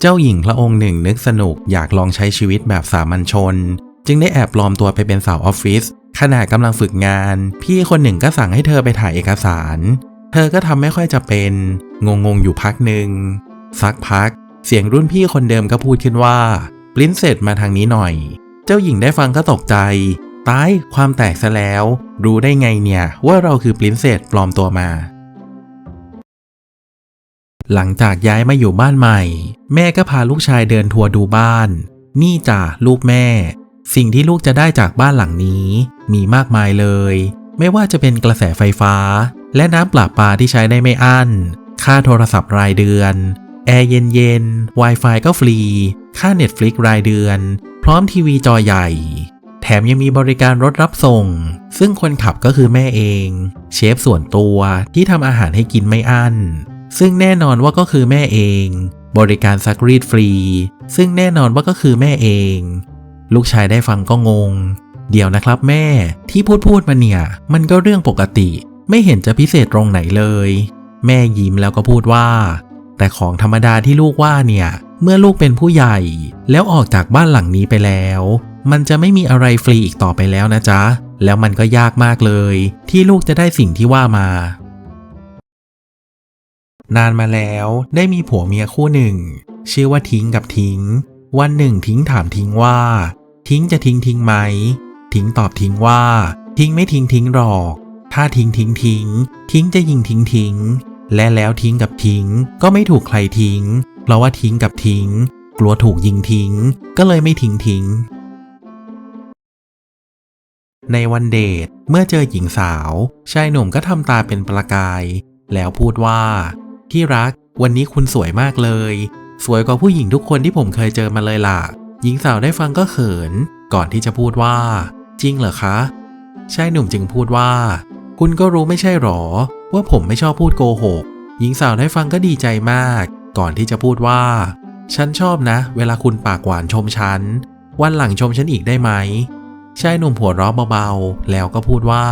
เจ้าหญิงพระองค์หนึ่งนึกสนุกอยากลองใช้ชีวิตแบบสามัญชน จึงได้แอบปลอมตัวไปเป็นสาวออฟฟิศขณะกำลังฝึกงาน พี่คนหนึ่งก็สั่งให้เธอไปถ่ายเอกสาร เธอก็ทำไม่ค่อยจะเป็น งงงๆอยู่พักหนึ่งสักพัก เสียงรุ่นพี่คนเดิมก็พูดขึ้นว่าปรินเซสมาทางนี้หน่อย เจ้าหญิงได้ฟังก็ตกใจ ตายความแตกซะแล้ว รู้ได้ไงเนี่ยว่าเราคือปริ้นเซสปลอมตัวมา หลังจากย้ายมาอยู่บ้านใหม่ แม่ก็พาลูกชายเดินทัวร์ดูบ้าน นี่จ้ะลูกแม่ สิ่งที่ลูกจะได้จากบ้านหลังนี้ มีมากมายเลย ไม่ว่าจะเป็นกระแสไฟฟ้า และน้ำประปาที่ใช้ได้ไม่อั้น ค่าโทรศัพท์รายเดือน แอร์เย็นๆ Wi-Fi ก็ฟรี ค่า Netflix รายเดือน พร้อมทีวีจอใหญ่ แถมยังมีบริการรถรับส่ง ซึ่งคนขับก็คือแม่เอง เชฟส่วนตัวที่ทำอาหารให้กินไม่อั้น ซึ่งแน่นอนว่าก็คือแม่เอง บริการซักรีดฟรี ซึ่งแน่นอนว่าก็คือแม่เอง ลูกชายได้ฟังก็งง เดี๋ยวนะครับแม่ที่พูดพูดมาเนี่ย มันก็เรื่องปกติ ไม่เห็นจะพิเศษตรงไหนเลย แม่ยิ้มแล้วก็พูดว่า แต่ของธรรมดาที่ลูกว่าเนี่ย เมื่อลูกเป็นผู้ใหญ่ แล้วออกจากบ้านหลังนี้ไปแล้ว มันจะไม่มีอะไรฟรีอีกต่อไปแล้วนะจ๊ะแล้วมันก็ยากมากเลย ที่ลูกจะได้สิ่งที่ว่ามา นานมาแล้วได้มีผัวเมียคู่หนึ่ง ชื่อว่าทิ้งกับทิ้ง วันหนึ่งทิ้งถามทิ้งว่า ทิ้งจะทิ้งทิ้งไหม ทิ้งตอบทิ้งว่า ทิ้งไม่ทิ้งทิ้งหรอก ถ้าทิ้งทิ้งทิ้ง ทิ้งจะยิงทิ้งทิ้ง และแล้วทิ้งกับทิ้งก็ไม่ถูกใครทิ้ง เพราะว่าทิ้งกับทิ้ง กลัวถูกยิงทิ้ง ก็เลยไม่ทิ้งทิ้ง ในวันเดทเมื่อเจอหญิงสาว ชายหนุ่มก็ทำตาเป็นประกายแล้วพูดว่า ที่รัก วันนี้คุณสวยมากเลย สวยกว่าผู้หญิงทุกคนที่ผมเคยเจอมาเลยล่ะ หญิงสาวได้ฟังก็เขิน ก่อนที่จะพูดว่า จริงเหรอคะชายหนุ่มจึงพูดว่า คุณก็รู้ไม่ใช่หรอ ว่าผมไม่ชอบพูดโกหก หญิงสาวได้ฟังก็ดีใจมาก ก่อนที่จะพูดว่า ฉันชอบนะ เวลาคุณปากหวานชมฉัน วันหลังชมฉันอีกได้ไหมชายหนุ่มหัวเราะเบาๆ แล้วก็พูดว่า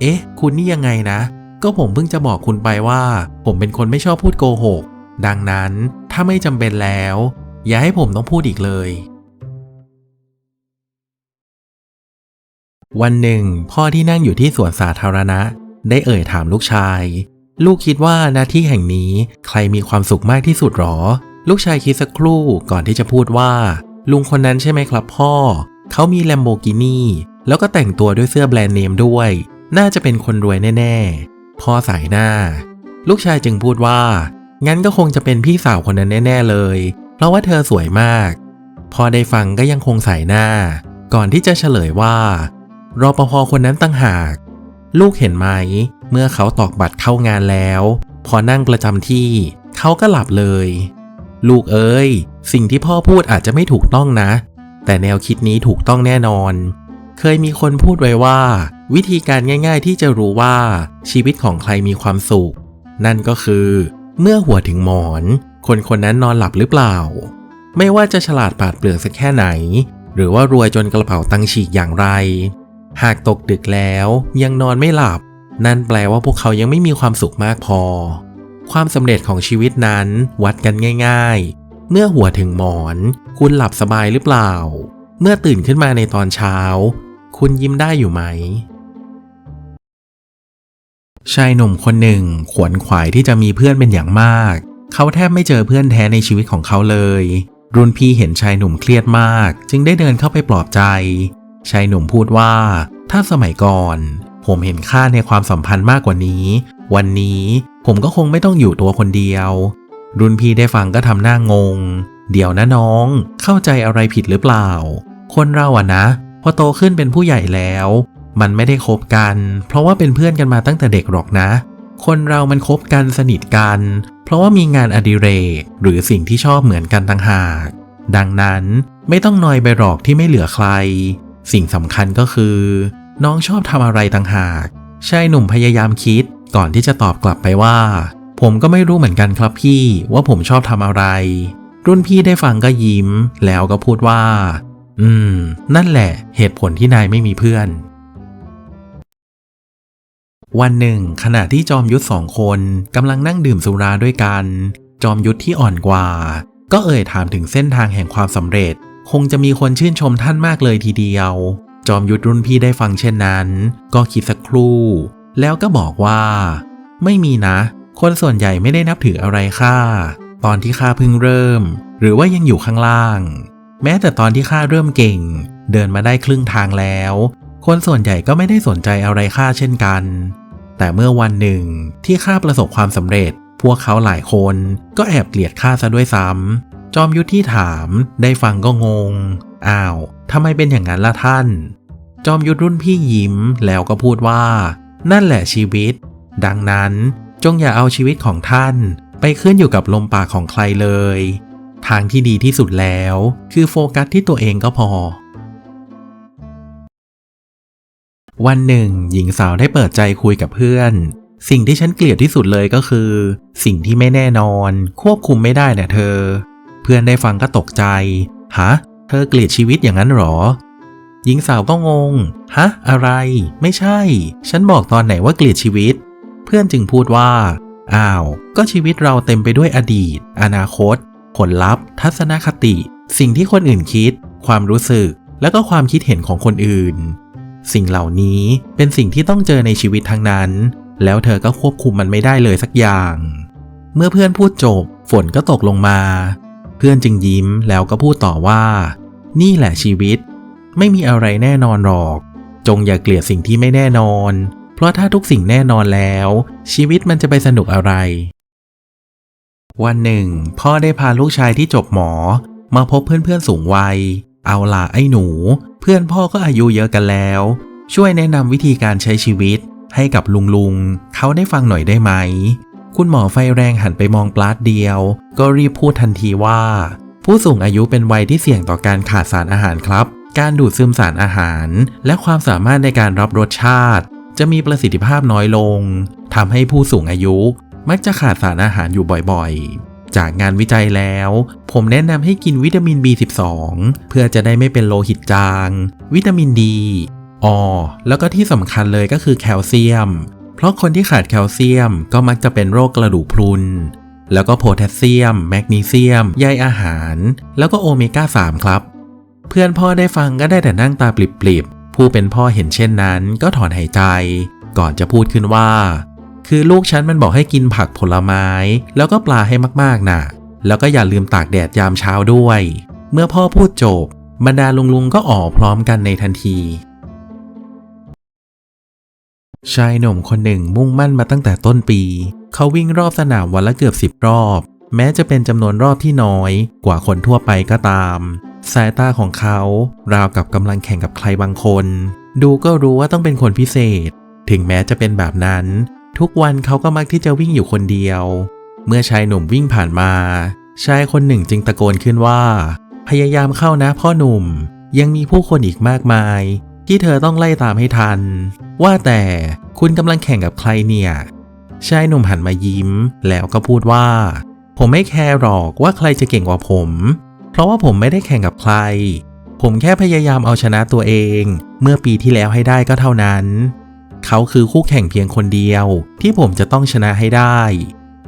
เอ๊ะ คุณนี่ยังไงนะ ก็ผมเพิ่งจะบอกคุณไปว่า ผมเป็นคนไม่ชอบพูดโกหก ดังนั้นถ้าไม่จำเป็นแล้ว อย่าให้ผมต้องพูดอีกเลย วันหนึ่ง พ่อที่นั่งอยู่ที่สวนสาธารณะ ได้เอ่ยถามลูกชาย ลูกคิดว่าหน้าที่แห่งนี้ใครมีความสุขมากที่สุดหรอ ลูกชายคิดสักครู่ก่อนที่จะพูดว่า ลุงคนนั้นใช่ไหมครับพ่อ เขามีแลมโบกินีแล้วก็แต่งตัวด้วยเสื้อแบรนด์เนมด้วย น่าจะเป็นคนรวยแน่ๆ พ่อสายหน้า ลูกชายจึงพูดว่า งั้นก็คงจะเป็นพี่สาวคนนั้นแน่ ๆ เลย เพราะว่าเธอสวยมาก พอได้ฟังก็ยังคงสายหน้า ก่อนที่จะเฉลยว่ารอปภคนนั้นตั้งหาก ลูกเห็นไหม เมื่อเขาตอกบัตรเข้างานแล้ว พอนั่งประจำที่ เขาก็หลับเลย ลูกเอ้ย สิ่งที่พ่อพูดอาจจะไม่ถูกต้องนะ แต่แนวคิดนี้ถูกต้องแน่นอน เคยมีคนพูดไว้ว่า วิธีการง่าย ๆ ที่จะรู้ว่าชีวิตของใครมีความสุข นั่นก็คือ เมื่อหัวถึงหมอน คนคนนั้นนอนหลับหรือเปล่า ไม่ว่าจะฉลาดปาดเปรื่องสักแค่ไหน หรือว่ารวยจนกระเป๋าตังฉีกอย่างไร หากตกดึกแล้วยังนอนไม่หลับ นั่นแปลว่าพวกเขายังไม่มีความสุขมากพอ ความสำเร็จของชีวิตนั้นวัดกันง่าย ๆ เมื่อหัวถึงหมอน คุณหลับสบายหรือเปล่าเมื่อตื่นขึ้นมาในตอนเช้า คุณยิ้มได้อยู่ไหม ชายหนุ่มคนหนึ่งขวนขวายที่จะมีเพื่อนเป็นอย่างมาก เขาแทบไม่เจอเพื่อนแท้ในชีวิตของเขาเลย รุ่นพี่เห็นชายหนุ่มเครียดมาก จึงได้เดินเข้าไปปลอบใจ ชายหนุ่มพูดว่า ถ้าสมัยก่อน ผมเห็นค่าในความสัมพันธ์มากกว่านี้ วันนี้ผมก็คงไม่ต้องอยู่ตัวคนเดียว รุ่นพี่ได้ฟังก็ทำหน้างง เดี๋ยวนะน้อง เข้าใจอะไรผิดหรือเปล่า คนเราอะนะ พอโตขึ้นเป็นผู้ใหญ่แล้ว มันไม่ได้คบกัน เพราะว่าเป็นเพื่อนกันมาตั้งแต่เด็กหรอกนะ คนเรามันคบกันสนิทกัน เพราะว่ามีงานอดิเรกหรือสิ่งที่ชอบเหมือนกันต่างหาก ดังนั้นไม่ต้องนอยไปหรอกที่ไม่เหลือใคร สิ่งสำคัญก็คือ น้องชอบทำอะไรต่างหากชายหนุ่มพยายามคิดก่อนที่จะตอบกลับไปว่า ผมก็ไม่รู้เหมือนกันครับพี่ว่าผมชอบทำอะไร รุ่นพี่ได้ฟังก็ยิ้ม แล้วก็พูดว่า อืม นั่นแหละเหตุผลที่นายไม่มีเพื่อน วันหนึ่ง ขณะที่จอมยุทธสองคนกำลังนั่งดื่มสุราด้วยกัน จอมยุทธที่อ่อนกว่า ก็เอ่ยถามถึงเส้นทางแห่งความสำเร็จ คงจะมีคนชื่นชมท่านมากเลยทีเดียว จอมยุทธรุ่นพี่ได้ฟังเช่นนั้น ก็คิดสักครู่ แล้วก็บอกว่า ไม่มีนะ คนส่วนใหญ่ไม่ได้นับถืออะไรข้าตอนที่ข้าเพิ่งเริ่ม หรือว่ายังอยู่ข้างล่าง แม้แต่ตอนที่ข้าเริ่มเก่ง เดินมาได้ครึ่งทางแล้ว คนส่วนใหญ่ก็ไม่ได้สนใจอะไรข้าเช่นกัน แต่เมื่อวันหนึ่งที่ข้าประสบความสำเร็จ พวกเขาหลายคนก็แอบเกลียดข้าซะด้วยซ้ำจอมยุทธที่ถามได้ฟังก็งง อ้าวทำไมเป็นอย่างนั้นล่ะท่าน จอมยุทธรุ่นพี่ยิ้มแล้วก็พูดว่า นั่นแหละชีวิต ดังนั้นจงอย่าเอาชีวิตของท่าน ไปขึ้นอยู่กับลมปากของใครเลย ทางที่ดีที่สุดแล้ว คือโฟกัสที่ตัวเองก็พอ วันหนึ่ง หญิงสาวได้เปิดใจคุยกับเพื่อน สิ่งที่ฉันเกลียดที่สุดเลยก็คือ สิ่งที่ไม่แน่นอน ควบคุมไม่ได้เนี่ยเธอ เพื่อนได้ฟังก็ตกใจ ฮะ เธอเกลียดชีวิตอย่างนั้นหรอ หญิงสาวก็งง ฮะ อะไร ไม่ใช่ ฉันบอกตอนไหนว่าเกลียดชีวิต เพื่อนจึงพูดว่า อ้าว ก็ชีวิตเราเต็มไปด้วยอดีต อนาคต ผลลัพธ์ ทัศนคติ สิ่งที่คนอื่นคิด ความรู้สึก แล้วก็ความคิดเห็นของคนอื่น สิ่งเหล่านี้เป็นสิ่งที่ต้องเจอในชีวิตทั้งนั้น แล้วเธอก็ควบคุมมันไม่ได้เลยสักอย่าง เมื่อเพื่อนพูดจบ ฝนก็ตกลงมา เพื่อนจึงยิ้มแล้วก็พูดต่อว่า นี่แหละชีวิต ไม่มีอะไรแน่นอนหรอก จงอย่าเกลียดสิ่งที่ไม่แน่นอน เพราะถ้าทุกสิ่งแน่นอนแล้ว ชีวิตมันจะไปสนุกอะไร วันหนึ่ง พ่อได้พาลูกชายที่จบหมอ มาพบเพื่อนๆสูงวัย เอาล่ะไอ้หนู เพื่อนพ่อก็อายุเยอะกันแล้ว ช่วยแนะนำวิธีการใช้ชีวิต ให้กับลุงลุงเขาได้ฟังหน่อยได้ไหม คุณหมอไฟแรงหันไปมองปลาดเดียว ก็รีบพูดทันทีว่า ผู้สูงอายุเป็นวัยที่เสี่ยงต่อการขาดสารอาหารครับ การดูดซึมสารอาหาร และความสามารถในการรับรสชาติ จะมีประสิทธิภาพน้อยลงทำให้ผู้สูงอายุ มักจะขาดสารอาหารอยู่บ่อยๆ จากงานวิจัยแล้ว ผมแนะนำให้กินวิตามิน B12 เพื่อจะได้ไม่เป็นโลหิตจาง วิตามินดีออแล้วก็ที่สำคัญเลยก็คือแคลเซียม เพราะคนที่ขาดแคลเซียมก็มักจะเป็นโรคกระดูกพรุน แล้วก็โพแทสเซียม แมกนีเซียม ใยอาหาร แล้วก็โอเมก้า 3 ครับ เพื่อนพ่อได้ฟังก็ได้แต่นั่งตาปลิบๆ ผู้เป็นพ่อเห็นเช่นนั้นก็ถอนหายใจ ก่อนจะพูดขึ้นว่า คือลูกฉันมันบอกให้กินผักผลไม้ แล้วก็ปลาให้มากๆน่ะ แล้วก็อย่าลืมตากแดดยามเช้าด้วย เมื่อพ่อพูดจบบรรดาลุงๆก็ออกพร้อมกันในทันที ชายหนุ่มคนหนึ่งมุ่งมั่นมาตั้งแต่ต้นปี เขาวิ่งรอบสนามวันละเกือบสิบรอบ แม้จะเป็นจำนวนรอบที่น้อย กว่าคนทั่วไปก็ตาม สายตาของเขา ราวกับกำลังแข่งกับใครบางคน ดูก็รู้ว่าต้องเป็นคนพิเศษ ถึงแม้จะเป็นแบบนั้น ทุกวันเขาก็มักที่จะวิ่งอยู่คนเดียว เมื่อชายหนุ่มวิ่งผ่านมา ชายคนหนึ่งจึงตะโกนขึ้นว่า พยายามเข้านะพ่อหนุ่ม ยังมีผู้คนอีกมากมาย ที่เธอต้องไล่ตามให้ทัน ว่าแต่คุณกำลังแข่งกับใครเนี่ย ชายหนุ่มหันมายิ้ม แล้วก็พูดว่า ผมไม่แคร์หรอกว่าใครจะเก่งกว่าผม เพราะว่าผมไม่ได้แข่งกับใคร ผมแค่พยายามเอาชนะตัวเอง เมื่อปีที่แล้วให้ได้ก็เท่านั้น เขาคือคู่แข่งเพียงคนเดียว ที่ผมจะต้องชนะให้ได้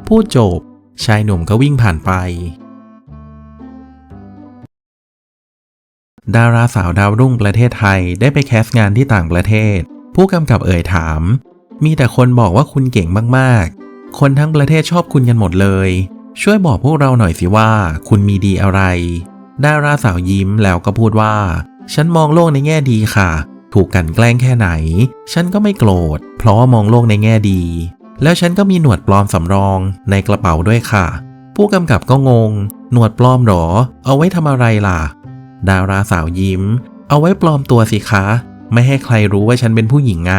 พูดจบ ชายหนุ่มก็วิ่งผ่านไป ดาราสาวดาวรุ่งประเทศไทยได้ไปแคสต์งานที่ต่างประเทศ ผู้กำกับเอ่ยถาม มีแต่คนบอกว่าคุณเก่งมากๆ คนทั้งประเทศชอบคุณกันหมดเลย ช่วยบอกพวกเราหน่อยสิว่า คุณมีดีอะไร ดาราสาวยิ้มแล้วก็พูดว่า ฉันมองโลกในแง่ดีค่ะ ถูกกลันแกล้งแค่ไหน ฉันก็ไม่โกรธ เพราะว่ามองโลกในแง่ดี แล้วฉันก็มีหนวดปลอมสำรองในกระเป๋าด้วยค่ะ ผู้กำกับก็งง หนวดปลอมหรอ เอาไว้ทำอะไรล่ะ ดาราสาวยิ้ม เอาไว้ปลอมตัวสิคะ ไม่ให้ใครรู้ว่าฉันเป็นผู้หญิงไง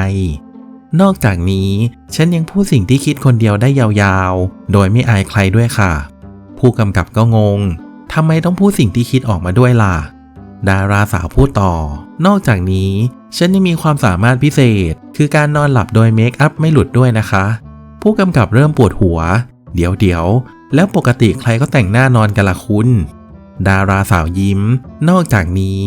นอกจากนี้ฉันยังพูดสิ่งที่คิดคนเดียวได้ยาวๆ โดยไม่อายใครด้วยค่ะ ผู้กำกับก็งงทำไมต้องพูดสิ่งที่คิดออกมาด้วยล่ะ ดาราสาวพูดต่อ นอกจากนี้ ฉันยังมีความสามารถพิเศษ คือการนอนหลับโดยเมคอัพไม่หลุดด้วยนะคะ ผู้กำกับเริ่มปวดหัว เดี๋ยวเดี๋ยวแล้วปกติใครก็แต่งหน้านอนกันละคุณ ดาราสาวยิ้ม นอกจากนี้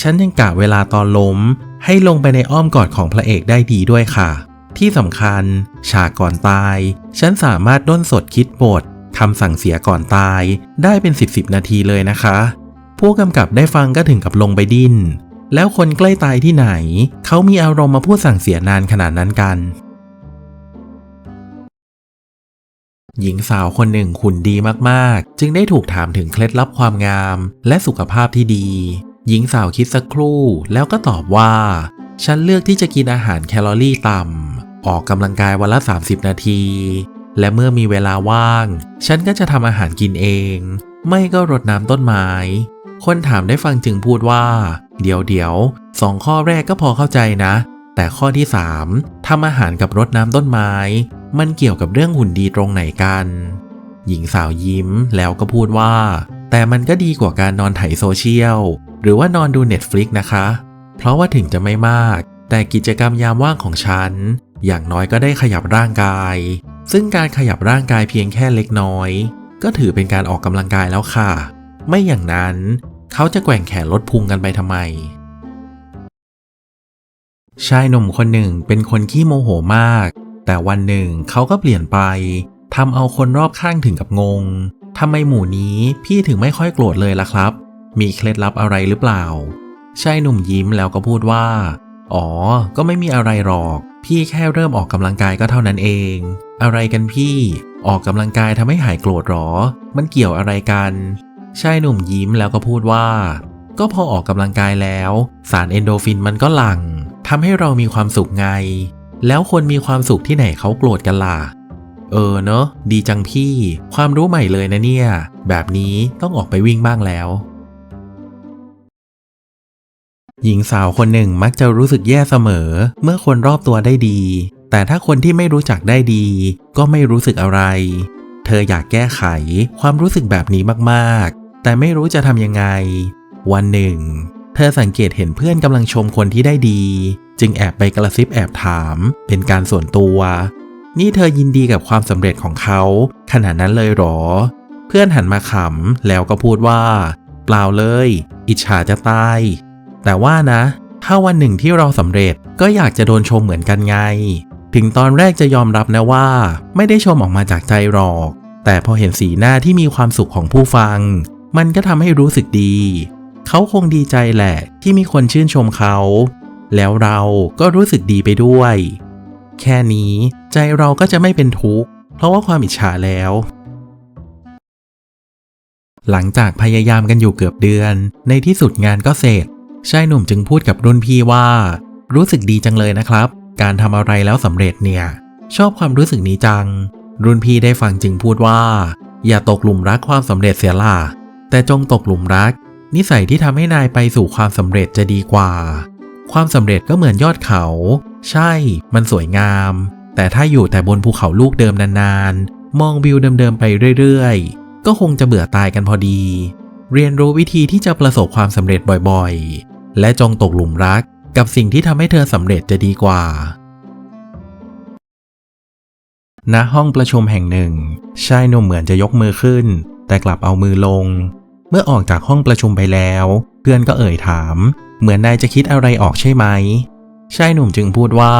ฉันยังกะเวลาตอนล้ม ให้ลงไปในอ้อมกอดของพระเอกได้ดีด้วยค่ะ ที่สำคัญ ฉากก่อนตาย ฉันสามารถด้นสดคิดบทคำสั่งเสียก่อนตายได้เป็นสิบสิบนาทีเลยนะคะ ผู้กำกับได้ฟังก็ถึงกับลงไปดิ้น แล้วคนใกล้ตายที่ไหน เขามีอารมณ์มาพูดสั่งเสียนานขนาดนั้นกัน หญิงสาวคนหนึ่งหุ่นดีมากๆ จึงได้ถูกถามถึงเคล็ดลับความงาม และสุขภาพที่ดี หญิงสาวคิดสักครู่แล้วก็ตอบว่า ฉันเลือกที่จะกินอาหารแคลอรี่ต่ำ ออกกำลังกายวันละ 30 นาที และเมื่อมีเวลาว่าง ฉันก็จะทำอาหารกินเอง ไม่ก็รดน้ำต้นไม้ คนถามได้ฟังจึงพูดว่า เดี๋ยวเดี๋ยวสองข้อแรกก็พอเข้าใจนะ แต่ข้อที่ 3ทำอาหารกับรดน้ำต้นไม้ มันเกี่ยวกับเรื่องหุ่นดีตรงไหนกัน หญิงสาวยิ้มแล้วก็พูดว่า แต่มันก็ดีกว่าการนอนไถโซเชียล หรือว่านอนดู Netflix นะคะ เพราะว่าถึงจะไม่มาก แต่กิจกรรมยามว่างของฉัน อย่างน้อยก็ได้ขยับร่างกาย ซึ่งการขยับร่างกายเพียงแค่เล็กน้อย ก็ถือเป็นการออกกำลังกายแล้วค่ะ ไม่อย่างนั้น เขาจะแกว่งแขนลดพุงกันไปทำไม ชายหนุ่มคนหนึ่งเป็นคนขี้โมโหมาก แต่วันหนึ่งเขาก็เปลี่ยนไปทำเอาคนรอบข้างถึงกับงงทำไมหมู่นี้พี่ถึงไม่ค่อยโกรธเลยล่ะครับ มีเคล็ดลับอะไรหรือเปล่า ชายหนุ่มยิ้มแล้วก็พูดว่า อ๋อ ก็ไม่มีอะไรหรอก พี่แค่เริ่มออกกำลังกายก็เท่านั้นเอง อะไรกันพี่ ออกกำลังกายทำให้หายโกรธหรอ มันเกี่ยวอะไรกัน ชายหนุ่มยิ้มแล้วก็พูดว่า ก็พอออกกำลังกายแล้ว สารเอนโดฟินมันก็หลั่งทำให้เรามีความสุขไง แล้วคนมีความสุขที่ไหนเขาโกรธกันล่ะ เออเนอะดีจังพี่ ความรู้ใหม่เลยนะเนี่ย แบบนี้ต้องออกไปวิ่งบ้างแล้ว หญิงสาวคนหนึ่งมักจะรู้สึกแย่เสมอ เมื่อคนรอบตัวได้ดี แต่ถ้าคนที่ไม่รู้จักได้ดี ก็ไม่รู้สึกอะไร เธออยากแก้ไขความรู้สึกแบบนี้มากๆ แต่ไม่รู้จะทำยังไง วันหนึ่ง เธอสังเกตเห็นเพื่อนกำลังชมคนที่ได้ดี จึงแอบไปกระซิบแอบถาม เป็นการส่วนตัว นี่เธอยินดีกับความสำเร็จของเขาขนาดนั้นเลยหรอ เพื่อนหันมาขำแล้วก็พูดว่า เปล่าเลย อิจฉาจะตาย แต่ว่านะ ถ้าวันหนึ่งที่เราสำเร็จก็อยากจะโดนชมเหมือนกันไง ถึงตอนแรกจะยอมรับนะว่า ไม่ได้ชมออกมาจากใจหรอก แต่พอเห็นสีหน้าที่มีความสุขของผู้ฟัง มันก็ทำให้รู้สึกดี เขาคงดีใจแหละที่มีคนชื่นชมเขา แล้วเราก็รู้สึกดีไปด้วย แค่นี้ใจเราก็จะไม่เป็นทุกข์เพราะว่าความอิจฉาแล้ว หลังจากพยายามกันอยู่เกือบเดือน ในที่สุดงานก็เสร็จชายหนุ่มจึงพูดกับรุ่นพี่ว่า รู้สึกดีจังเลยนะครับ การทำอะไรแล้วสำเร็จเนี่ย ชอบความรู้สึกนี้จัง รุ่นพี่ได้ฟังจึงพูดว่า อย่าตกหลุมรักความสำเร็จเสียล่ะแต่จงตกหลุมรัก นิสัยที่ทำให้นายไปสู่ความสำเร็จจะดีกว่า ความสำเร็จก็เหมือนยอดเขา ใช่ มันสวยงาม แต่ถ้าอยู่แต่บนภูเขาลูกเดิมนานๆ มองวิวเดิมๆไปเรื่อยๆ ก็คงจะเบื่อตายกันพอดี เรียนรู้วิธีที่จะประสบความสำเร็จบ่อยๆ และจงตกหลุมรัก กับสิ่งที่ทำให้เธอสำเร็จจะดีกว่า ณ ห้องประชุมแห่งหนึ่ง ชายหนุ่มเหมือนจะยกมือขึ้น แต่กลับเอามือลง เมื่อออกจากห้องประชุมไปแล้ว เพื่อนก็เอ่ยถาม เหมือนนายจะคิดอะไรออกใช่ไหม ชายหนุ่มจึงพูดว่า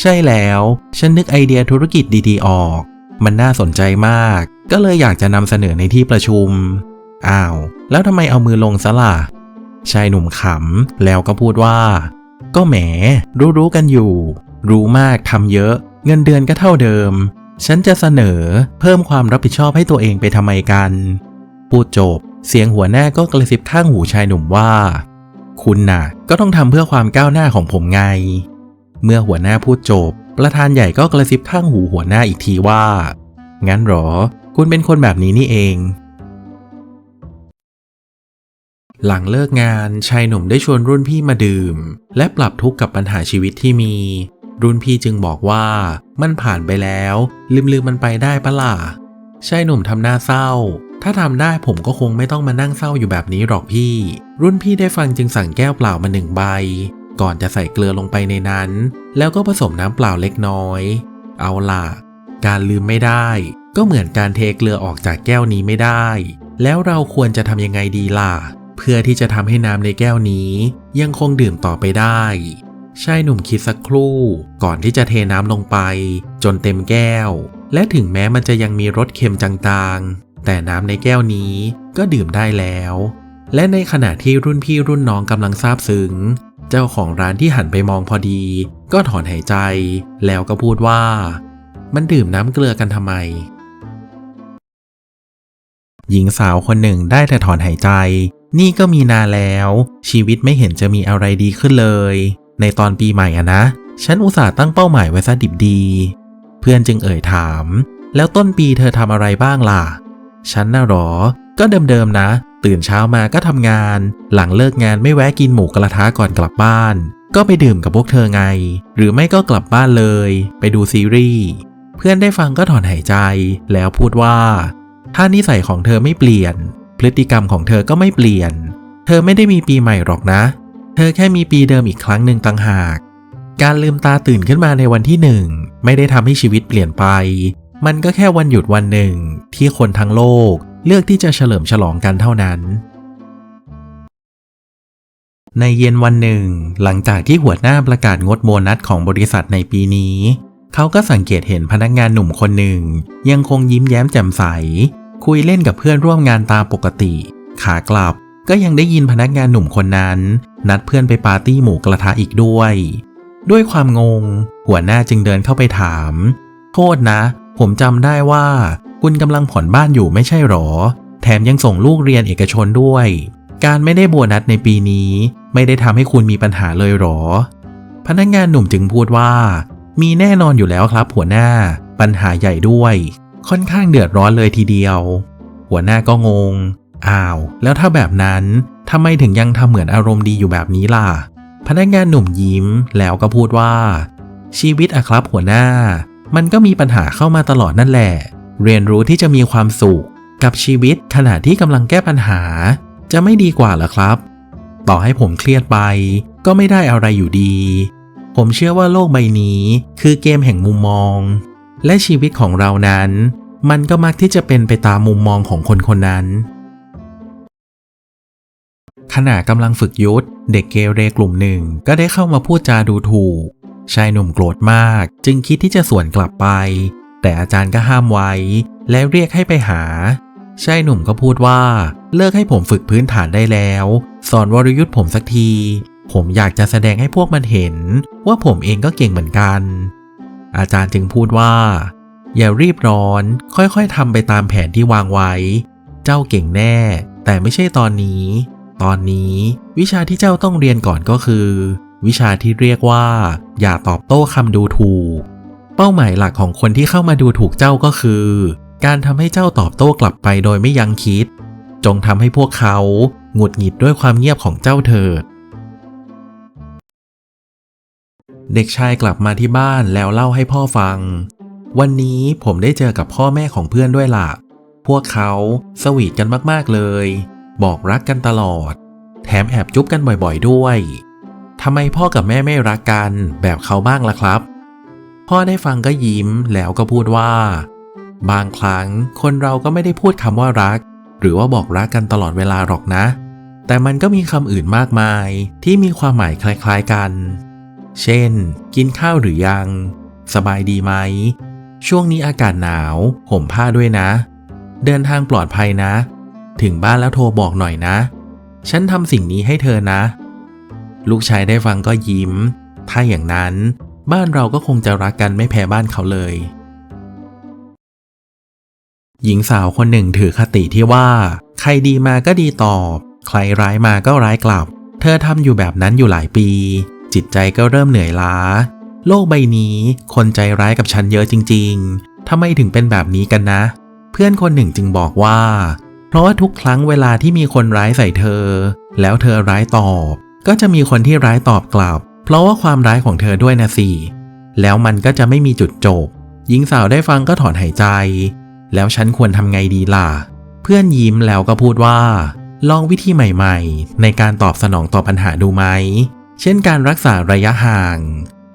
ใช่แล้ว ฉันนึกไอเดียธุรกิจดีๆ ออก มันน่าสนใจมาก ก็เลยอยากจะนำเสนอในที่ประชุม อ้าว แล้วทำไมเอามือลงซะล่ะชายหนุ่มขำแล้วก็พูดว่า ก็แหม รู้ๆกันอยู่ รู้มากทำเยอะ เงินเดือนก็เท่าเดิม ฉันจะเสนอเพิ่มความรับผิดชอบให้ตัวเองไปทำไมกัน พูดจบ เสียงหัวหน้าก็กระซิบข้างหูชายหนุ่มว่า คุณน่ะ ก็ต้องทำเพื่อความก้าวหน้าของผมไง เมื่อหัวหน้าพูดจบ ประธานใหญ่ก็กระซิบข้างหูหัวหน้าอีกทีว่า งั้นหรอ คุณเป็นคนแบบนี้นี่เอง หลังเลิกงานชายหนุ่มได้ชวนรุ่นพี่มาดื่ม และปรับทุกข์กับปัญหาชีวิตที่มี รุ่นพี่จึงบอกว่ามันผ่านไปแล้ว ลืมลืมมันไปได้ปะล่ะชายหนุ่มทำหน้าเศร้า ถ้าทำได้ผมก็คงไม่ต้องมานั่งเศร้าอยู่แบบนี้หรอกพี่ รุ่นพี่ได้ฟังจึงสั่งแก้วเปล่ามาหนึ่งใบ ก่อนจะใส่เกลือลงไปในนั้น แล้วก็ผสมน้ำเปล่าเล็กน้อย เอาล่ะ การลืมไม่ได้ ก็เหมือนการเทเกลือออกจากแก้วนี้ไม่ได้ แล้วเราควรจะทำยังไงดีล่ะ เพื่อที่จะทำให้น้ำในแก้วนี้ ยังคงดื่มต่อไปได้ชายหนุ่มคิดสักครู่ก่อนที่จะเทน้ำลงไป จนเต็มแก้ว และถึงแม้มันจะยังมีรสเค็มจางๆ แต่น้ำในแก้วนี้ก็ดื่มได้แล้ว และในขณะที่รุ่นพี่รุ่นน้องกำลังซาบซึ้ง เจ้าของร้านที่หันไปมองพอดี ก็ถอนหายใจ แล้วก็พูดว่า มันดื่มน้ำเกลือกันทำไม หญิงสาวคนหนึ่งได้แต่ถอนหายใจ นี่ก็มีนานแล้ว ชีวิตไม่เห็นจะมีอะไรดีขึ้นเลย ในตอนปีใหม่อะนะ ฉันอุตส่าห์ตั้งเป้าหมายไว้ซะดิบดี เพื่อนจึงเอ่ยถาม แล้วต้นปีเธอทำอะไรบ้างล่ะ ฉันน่ะหรอ ก็เดิมๆนะ ตื่นเช้ามาก็ทำงาน หลังเลิกงานไม่แวะกินหมูกระทะก่อนกลับบ้าน ก็ไปดื่มกับพวกเธอไง หรือไม่ก็กลับบ้านเลย ไปดูซีรีส์ เพื่อนได้ฟังก็ถอนหายใจ แล้วพูดว่า ถ้านิสัยของเธอไม่เปลี่ยน พฤติกรรมของเธอก็ไม่เปลี่ยน เธอไม่ได้มีปีใหม่หรอกนะ เธอแค่มีปีเดิมอีกครั้งหนึ่งต่างหาก การลืมตาตื่นขึ้นมาในวันที่หนึ่งไม่ได้ทำให้ชีวิตเปลี่ยนไป มันก็แค่วันหยุดวันหนึ่งที่คนทั้งโลกเลือกที่จะเฉลิมฉลองกันเท่านั้น ในเย็นวันหนึ่ง หลังจากที่หัวหน้าประกาศงดโบนัสของบริษัทในปีนี้ เขาก็สังเกตเห็นพนักงานหนุ่มคนหนึ่ง ยังคงยิ้มแย้มแจ่มใส คุยเล่นกับเพื่อนร่วมงานตามปกติ ขากลับก็ยังได้ยินพนักงานหนุ่มคนนั้น นัดเพื่อนไปปาร์ตี้หมูกระทะอีกด้วย ด้วยความงง หัวหน้าจึงเดินเข้าไปถาม โทษนะ ผมจำได้ว่า คุณกำลังผ่อนบ้านอยู่ไม่ใช่หรอ แถมยังส่งลูกเรียนเอกชนด้วย การไม่ได้โบนัสในปีนี้ ไม่ได้ทำให้คุณมีปัญหาเลยหรอ พนักงานหนุ่มจึงพูดว่า มีแน่นอนอยู่แล้วครับหัวหน้า ปัญหาใหญ่ด้วย ค่อนข้างเดือดร้อนเลยทีเดียว หัวหน้าก็งง อ้าว แล้วถ้าแบบนั้นทำไมถึงยังทำเหมือนอารมณ์ดีอยู่แบบนี้ล่ะ พนักงานหนุ่มยิ้มแล้วก็พูดว่า ชีวิตอะครับหัวหน้า มันก็มีปัญหาเข้ามาตลอดนั่นแหละ เรียนรู้ที่จะมีความสุข กับชีวิตขณะที่กำลังแก้ปัญหา จะไม่ดีกว่าหรอครับ ต่อให้ผมเครียดไป ก็ไม่ได้อะไรอยู่ดี ผมเชื่อว่าโลกใบนี้ คือเกมแห่งมุมมอง และชีวิตของเรานั้น มันก็มักที่จะเป็นไปตามมุมมองของคนคนนั้น ขณะกำลังฝึกยุทธเด็กเกเรกลุ่มหนึ่งก็ได้เข้ามาพูดจาดูถูก ชายหนุ่มโกรธมาก จึงคิดที่จะสวนกลับไป แต่อาจารย์ก็ห้ามไว้ และเรียกให้ไปหาชายหนุ่มก็พูดว่า เลิกให้ผมฝึกพื้นฐานได้แล้ว สอนวรยุทธ์ผมสักที ผมอยากจะแสดงให้พวกมันเห็น ว่าผมเองก็เก่งเหมือนกัน อาจารย์จึงพูดว่า อย่ารีบร้อนค่อยๆทำไปตามแผนที่วางไว้ เจ้าเก่งแน่ แต่ไม่ใช่ตอนนี้ ตอนนี้วิชาที่เจ้าต้องเรียนก่อนก็คือ วิชาที่เรียกว่า อย่าตอบโต้คำดูถูก เป้าหมายหลักของคนที่เข้ามาดูถูกเจ้าก็คือ การทำให้เจ้าตอบโต้กลับไปโดยไม่ยั้งคิด จงทำให้พวกเขาหงุดหงิดด้วยความเงียบของเจ้าเถิด เด็กชายกลับมาที่บ้านแล้วเล่าให้พ่อฟัง วันนี้ผมได้เจอกับพ่อแม่ของเพื่อนด้วยล่ะ พวกเขาสวีทกันมากๆเลย บอกรักกันตลอด แถมแอบจุ๊บกันบ่อยๆด้วยทำไมพ่อกับแม่ไม่รักกันแบบเขาบ้างล่ะครับ พ่อได้ฟังก็ยิ้มแล้วก็พูดว่า บางครั้งคนเราก็ไม่ได้พูดคำว่ารัก หรือว่าบอกรักกันตลอดเวลาหรอกนะ แต่มันก็มีคำอื่นมากมายที่มีความหมายคล้ายๆกัน เช่น กินข้าวหรือยัง สบายดีไหม ช่วงนี้อากาศหนาว ห่มผ้าด้วยนะ เดินทางปลอดภัยนะ ถึงบ้านแล้วโทรบอกหน่อยนะ ฉันทำสิ่งนี้ให้เธอนะ ลูกชายได้ฟังก็ยิ้ม ถ้าอย่างนั้น บ้านเราก็คงจะรักกันไม่แพ้บ้านเขาเลย หญิงสาวคนหนึ่งถือคติที่ว่า ใครดีมาก็ดีตอบ ใครร้ายมาก็ร้ายกลับ เธอทำอยู่แบบนั้นอยู่หลายปี จิตใจก็เริ่มเหนื่อยล้า โลกใบนี้คนใจร้ายกับฉันเยอะจริงๆทำไมถึงเป็นแบบนี้กันนะ เพื่อนคนหนึ่งจึงบอกว่า เพราะว่าทุกครั้งเวลาที่มีคนร้ายใส่เธอ แล้วเธอร้ายตอบ ก็จะมีคนที่ร้ายตอบกลับ เพราะว่าความร้ายของเธอด้วยนะสิแล้วมันก็จะไม่มีจุดจบ หญิงสาวได้ฟังก็ถอนหายใจ แล้วฉันควรทำไงดีล่ะ เพื่อนยิ้มแล้วก็พูดว่า ลองวิธีใหม่ๆ ในการตอบสนองต่อปัญหาดูไหม เช่นการรักษาระยะห่าง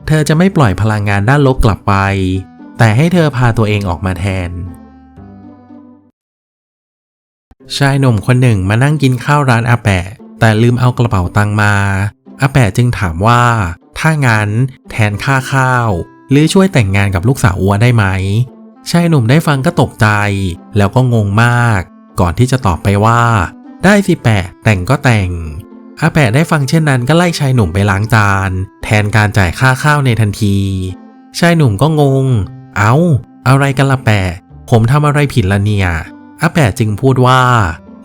เธอจะไม่ปล่อยพลังงานด้านลบกลับไป แต่ให้เธอพาตัวเองออกมาแทน ชายหนุ่มคนหนึ่งมานั่งกินข้าวร้านอาแปะ แต่ลืมเอากระเป๋าตังมาอาแปะจึงถามว่า ถ้างั้นแทนค่าข้าว หรือช่วยแต่งงานกับลูกสาวอัวได้ไหม ชายหนุ่มได้ฟังก็ตกใจ แล้วก็งงมาก ก่อนที่จะตอบไปว่า ได้สิแปะแต่งก็แต่ง อาแปะได้ฟังเช่นนั้นก็ไล่ชายหนุ่มไปล้างจาน แทนการจ่ายค่าข้าวในทันที ชายหนุ่มก็งง เอา้า อะไรกันละแปะ ผมทำอะไรผิดละเนี่ยอาแปะจึงพูดว่า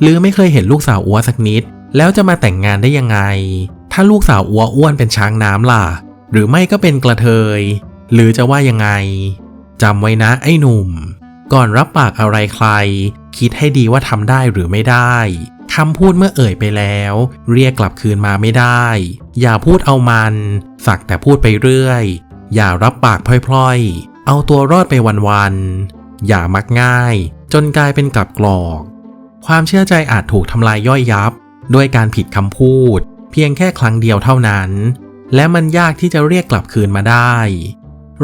ลือไม่เคยเห็นลูกสาวอัวสักนิด แล้วจะมาแต่งงานได้ยังไง ถ้าลูกสาวอัวอ้วนเป็นช้างน้ำล่ะ หรือไม่ก็เป็นกระเทย หรือจะว่ายังไงจำไว้นะไอ้หนุ่ม ก่อนรับปากอะไรใคร คิดให้ดีว่าทำได้หรือไม่ได้ คำพูดเมื่อเอ่ยไปแล้ว เรียกกลับคืนมาไม่ได้ อย่าพูดเอามัน สักแต่พูดไปเรื่อย อย่ารับปากพล่อยๆ เอาตัวรอดไปวันๆ อย่ามักง่าย จนกลายเป็นกลับกรอก ความเชื่อใจอาจถูกทำลายย่อยยับ ด้วยการผิดคำพูด เพียงแค่ครั้งเดียวเท่านั้น และมันยากที่จะเรียกกลับคืนมาได้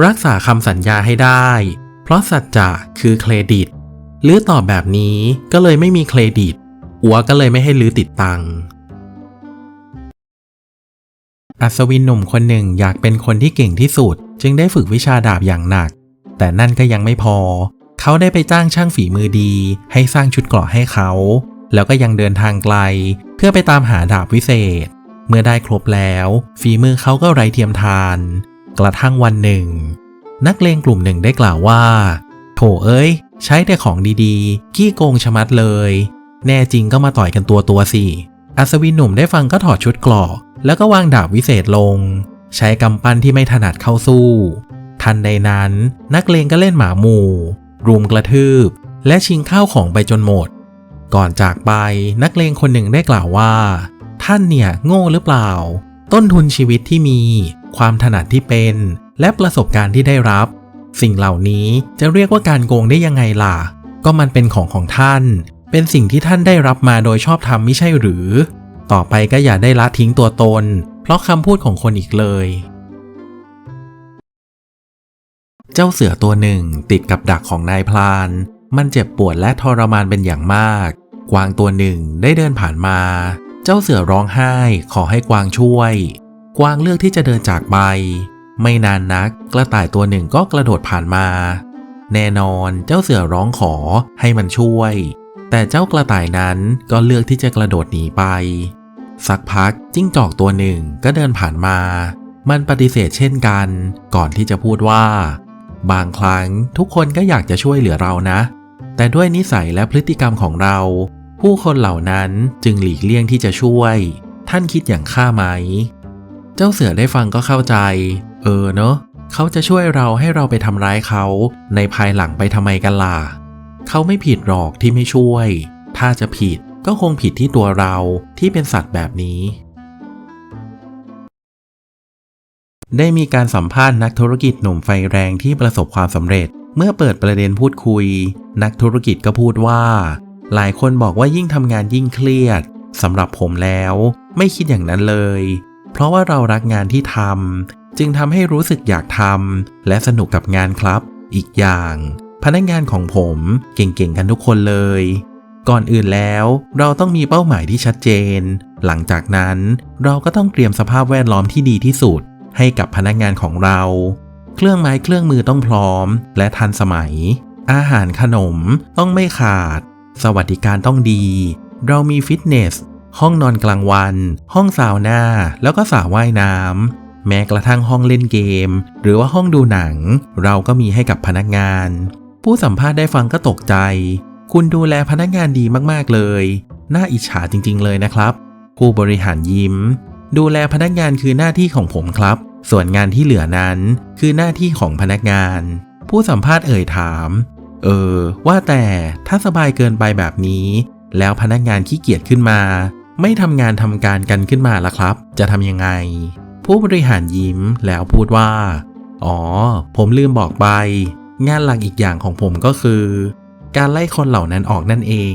รักษาคำสัญญาให้ได้ เพราะสัจจะคือเครดิต หรือตอบแบบนี้ก็เลยไม่มีเครดิต อัวก็เลยไม่ให้ลือติดตังค์อัศวินหนุ่มคนหนึ่งอยากเป็นคนที่เก่งที่สุด จึงได้ฝึกวิชาดาบอย่างหนัก แต่นั่นก็ยังไม่พอ เขาได้ไปจ้างช่างฝีมือดี ให้สร้างชุดเกราะให้เขา แล้วก็ยังเดินทางไกล เพื่อไปตามหาดาบวิเศษ เมื่อได้ครบแล้ว ฝีมือเขาก็ไร้เทียมทาน กระทั่งวันหนึ่ง นักเลงกลุ่มหนึ่งได้กล่าวว่า โถเอ้ย ใช้แต่ของดีๆ กี้โกงชะมัดเลย แน่จริงก็มาต่อยกันตัวตัวสิ อัศวินหนุ่มได้ฟังก็ถอดชุดเกราะแล้วก็วางดาบวิเศษลง ใช้กำปั้นที่ไม่ถนัดเข้าสู้ ทันใดนั้น นักเลงก็เล่นหมาหมู่ รุมกระทืบ และชิงข้าวของไปจนหมด ก่อนจากไปนักเลงคนหนึ่งได้กล่าวว่า ท่านเนี่ยโง่หรือเปล่า ต้นทุนชีวิตที่มี ความถนัดที่เป็น และประสบการณ์ที่ได้รับ สิ่งเหล่านี้จะเรียกว่าการโกงได้ยังไงล่ะ ก็มันเป็นของของท่าน เป็นสิ่งที่ท่านได้รับมาโดยชอบธรรมไม่ใช่หรือ ต่อไปก็อย่าได้ละทิ้งตัวตน เพราะคำพูดของคนอีกเลย เจ้าเสือตัวหนึ่งติดกับดักของนายพลาน มันเจ็บปวดและทรมานเป็นอย่างมาก กวางตัวหนึ่งได้เดินผ่านมา เจ้าเสือร้องไห้ขอให้กวางช่วย กวางเลือกที่จะเดินจากไป ไม่นานนักกระต่ายตัวหนึ่งก็กระโดดผ่านมา แน่นอนเจ้าเสือร้องขอให้มันช่วย แต่เจ้ากระต่ายนั้นก็เลือกที่จะกระโดดหนีไป สักพักจิ้งจอกตัวหนึ่งก็เดินผ่านมา มันปฏิเสธเช่นกัน ก่อนที่จะพูดว่า บางครั้งทุกคนก็อยากจะช่วยเหลือเรานะ แต่ด้วยนิสัยและพฤติกรรมของเรา ผู้คนเหล่านั้นจึงหลีกเลี่ยงที่จะช่วย ท่านคิดอย่างข้าไหม เจ้าเสือได้ฟังก็เข้าใจ เออเนอะเขาจะช่วยเราให้เราไปทำร้ายเขาในภายหลังไปทำไมกันล่ะ เขาไม่ผิดหรอกที่ไม่ช่วย ถ้าจะผิดก็คงผิดที่ตัวเราที่เป็นสัตว์แบบนี้ ได้มีการสัมภาษณ์นักธุรกิจหนุ่มไฟแรงที่ประสบความสำเร็จ เมื่อเปิดประเด็นพูดคุย นักธุรกิจก็พูดว่า หลายคนบอกว่ายิ่งทำงานยิ่งเครียดสำหรับผมแล้ว ไม่คิดอย่างนั้นเลย เพราะว่าเรารักงานที่ทำจึงทำให้รู้สึกอยากทำและสนุกกับงานครับ อีกอย่าง พนักงานของผมเก่งๆกันทุกคนเลย ก่อนอื่นแล้วเราต้องมีเป้าหมายที่ชัดเจน หลังจากนั้นเราก็ต้องเตรียมสภาพแวดล้อมที่ดีที่สุด ให้กับพนักงานของเรา เครื่องไม้เครื่องมือต้องพร้อม และทันสมัย อาหารขนมต้องไม่ขาด สวัสดิการต้องดี เรามีฟิตเนส ห้องนอนกลางวัน ห้องซาวน่าแล้วก็สระว่ายน้ำแม้กระทั่งห้องเล่นเกม หรือว่าห้องดูหนัง เราก็มีให้กับพนักงาน ผู้สัมภาษณ์ได้ฟังก็ตกใจ คุณดูแลพนักงานดีมากๆเลย น่าอิจฉาจริง ๆ เลยนะครับ ผู้บริหารยิ้ม ดูแลพนักงานคือหน้าที่ของผมครับ ส่วนงานที่เหลือนั้นคือหน้าที่ของพนักงาน ผู้สัมภาษณ์เอ่ยถาม เออ ว่าแต่ถ้าสบายเกินไปแบบนี้ แล้วพนักงานขี้เกียจขึ้นมา ไม่ทำงานทำการกันขึ้นมาล่ะครับ จะทำยังไง ผู้บริหารยิ้มแล้วพูดว่า อ๋อ ผมลืมบอกไป งานหลักอีกอย่างของผมก็คือ การไล่คนเหล่านั้นออกนั่นเอง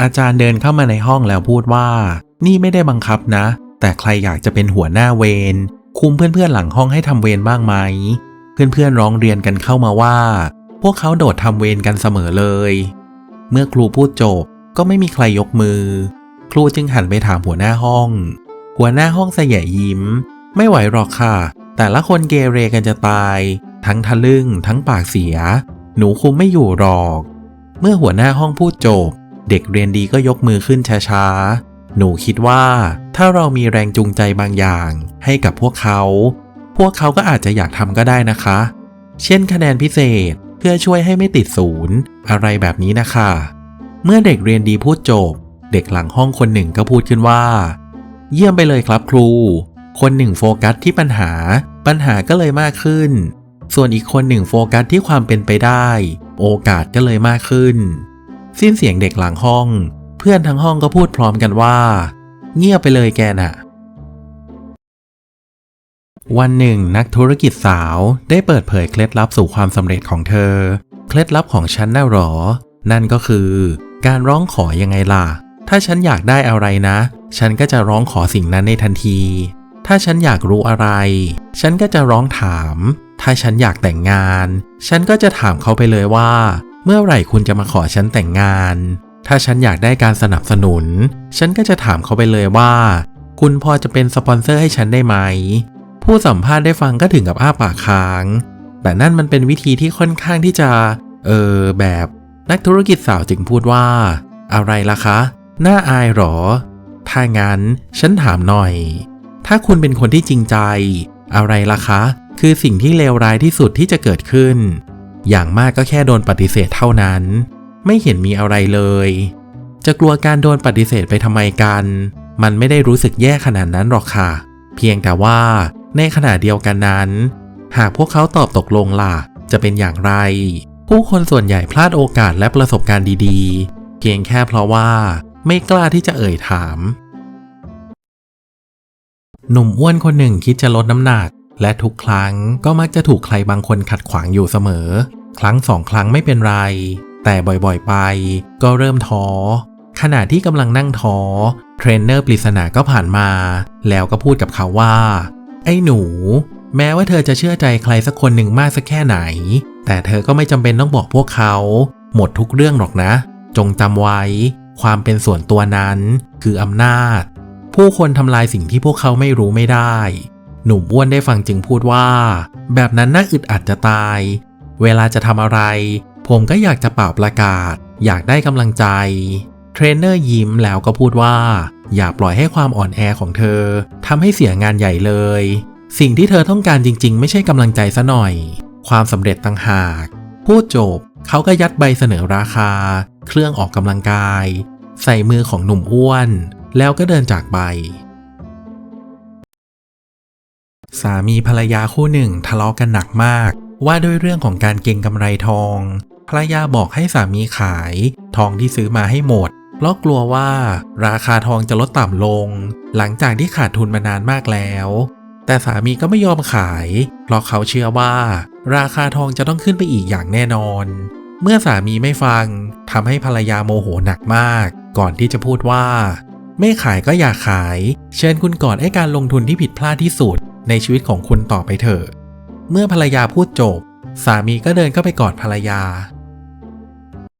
อาจารย์เดินเข้ามาในห้องแล้วพูดว่า นี่ไม่ได้บังคับนะ แต่ใครอยากจะเป็นหัวหน้าเวรคุมเพื่อนๆหลังห้องให้ทำเวรบ้างไหม เพื่อนๆร้องเรียนกันเข้ามาว่า พวกเขาโดดทำเวรกันเสมอเลย เมื่อครูพูดจบก็ไม่มีใครยกมือ ครูจึงหันไปถามหัวหน้าห้อง หัวหน้าห้องเสยยิ้ม ไม่ไหวหรอกค่ะ แต่ละคนเกเรกันจะตาย ทั้งทะลึ่ง ทั้งปากเสีย หนูคุมไม่อยู่หรอก เมื่อหัวหน้าห้องพูดจบ เด็กเรียนดีก็ยกมือขึ้นช้าๆ หนูคิดว่าถ้าเรามีแรงจูงใจบางอย่าง ให้กับพวกเขา พวกเขาก็อาจจะอยากทำก็ได้นะคะ เช่นคะแนนพิเศษเพื่อช่วยให้ไม่ติดศูนย์ อะไรแบบนี้นะคะ เมื่อเด็กเรียนดีพูดจบ เด็กหลังห้องคนหนึ่งก็พูดขึ้นว่า เยี่ยมไปเลยครับครู คนหนึ่งโฟกัสที่ปัญหา ปัญหาก็เลยมากขึ้น ส่วนอีกคนหนึ่งโฟกัสที่ความเป็นไปได้ โอกาสก็เลยมากขึ้น สิ้นเสียงเด็กหลังห้อง เพื่อนทั้งห้องก็พูดพร้อมกันว่า เงียบไปเลยแกน่ะวันหนึ่งนักธุรกิจสาวได้เปิดเผยเคล็ดลับสู่ความสำเร็จของเธอ เคล็ดลับของฉันน่ะหรอ นั่นก็คือ การร้องขอยังไงล่ะ ถ้าฉันอยากได้อะไรนะ ฉันก็จะร้องขอสิ่งนั้นในทันที ถ้าฉันอยากรู้อะไร ฉันก็จะร้องถาม ถ้าฉันอยากแต่งงาน ฉันก็จะถามเขาไปเลยว่า เมื่อไหร่คุณจะมาขอฉันแต่งงาน ถ้าฉันอยากได้การสนับสนุน ฉันก็จะถามเขาไปเลยว่า คุณพอจะเป็นสปอนเซอร์ให้ฉันได้ไหม ผู้สัมภาษณ์ได้ฟังก็ถึงกับอ้าปากค้าง แต่นั่นมันเป็นวิธีที่ค่อนข้างที่จะ เออแบบนักธุรกิจสาวจึงพูดว่า อะไรล่ะคะ น่าอายหรอ ถ้างั้น ฉันถามหน่อย ถ้าคุณเป็นคนที่จริงใจ อะไรล่ะคะ คือสิ่งที่เลวร้ายที่สุดที่จะเกิดขึ้น อย่างมากก็แค่โดนปฏิเสธเท่านั้น ไม่เห็นมีอะไรเลย จะกลัวการโดนปฏิเสธไปทำไมกัน มันไม่ได้รู้สึกแย่ขนาดนั้นหรอกค่ะ เพียงแต่ว่าในขณะเดียวกันนั้น หากพวกเขาตอบตกลงล่ะ จะเป็นอย่างไร ผู้คนส่วนใหญ่พลาดโอกาสและประสบการณ์ดีๆ เพียงแค่เพราะว่าไม่กล้าที่จะเอ่ยถาม หนุ่มอ้วนคนหนึ่งคิดจะลดน้ำหนัก และทุกครั้งก็มักจะถูกใครบางคนขัดขวางอยู่เสมอ ครั้งสองครั้งไม่เป็นไร แต่บ่อยๆไป ก็เริ่มท้อขณะที่กำลังนั่งท้อเทรนเนอร์ปริศนาก็ผ่านมา แล้วก็พูดกับเขาว่า ไอ้หนู แม้ว่าเธอจะเชื่อใจใครสักคนหนึ่งมากสักแค่ไหน แต่เธอก็ไม่จำเป็นต้องบอกพวกเขา หมดทุกเรื่องหรอกนะ จงจำไว้ ความเป็นส่วนตัวนั้น คืออำนาจ ผู้คนทำลายสิ่งที่พวกเขาไม่รู้ไม่ได้ หนุ่มอ้วนได้ฟังจึงพูดว่า แบบนั้นน่าอึดอัดจะตาย เวลาจะทำอะไร ผมก็อยากจะเป่าประกาศ อยากได้กำลังใจ เทรนเนอร์ยิ้มแล้วก็พูดว่า อย่าปล่อยให้ความอ่อนแอของเธอทำให้เสียงานใหญ่เลย สิ่งที่เธอต้องการจริง ๆ ไม่ใช่กำลังใจซะหน่อย ความสำเร็จต่างหาก พูดจบเขาก็ยัดใบเสนอราคา เครื่องออกกำลังกาย ใส่มือของหนุ่มอ้วน แล้วก็เดินจากไป สามีภรรยาคู่หนึ่งทะเลาะกันหนักมาก ว่าด้วยเรื่องของการเก็งกำไรทอง ภรรยาบอกให้สามีขาย ทองที่ซื้อมาให้หมด เพราะกลัวว่า ราคาทองจะลดต่ำลง หลังจากที่ขาดทุนมานานมากแล้ว แต่สามีก็ไม่ยอมขาย เพราะเขาเชื่อว่า ราคาทองจะต้องขึ้นไปอีกอย่างแน่นอนเมื่อสามีไม่ฟังทำให้ภรรยาโมโหหนักมาก ก่อนที่จะพูดว่า ไม่ขายก็อย่าขาย เชิญคุณกอดให้การลงทุนที่ผิดพลาดที่สุดในชีวิตของคุณต่อไปเถอะ เมื่อภรรยาพูดจบ สามีก็เดินเข้าไปกอดภรรยา